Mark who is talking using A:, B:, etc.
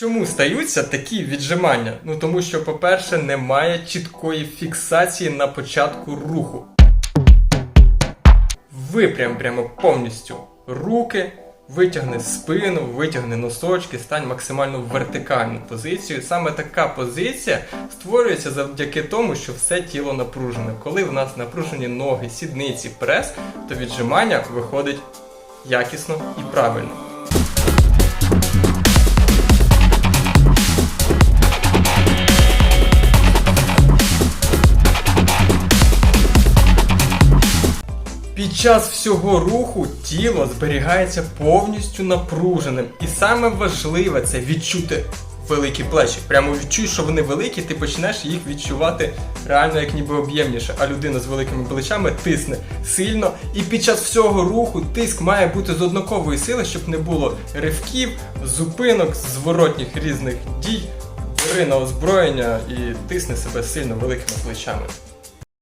A: Чому стаються такі віджимання? Ну тому що, по-перше, немає чіткої фіксації на початку руху. Випрям прямо повністю руки, витягни спину, витягни носочки, стань максимально в вертикальну позицію. Саме така позиція створюється завдяки тому, що все тіло напружене. Коли в нас напружені ноги, сідниці, прес, то віджимання виходить якісно і правильно. Під час всього руху тіло зберігається повністю напруженим. І саме важливе це відчути великі плечі. Прямо відчуй, що вони великі, ти почнеш їх відчувати реально як ніби об'ємніше. А людина з великими плечами тисне сильно. І під час всього руху тиск має бути з однакової сили, щоб не було ривків, зупинок, зворотніх різних дій. Бери на озброєння і тисни себе сильно великими плечами.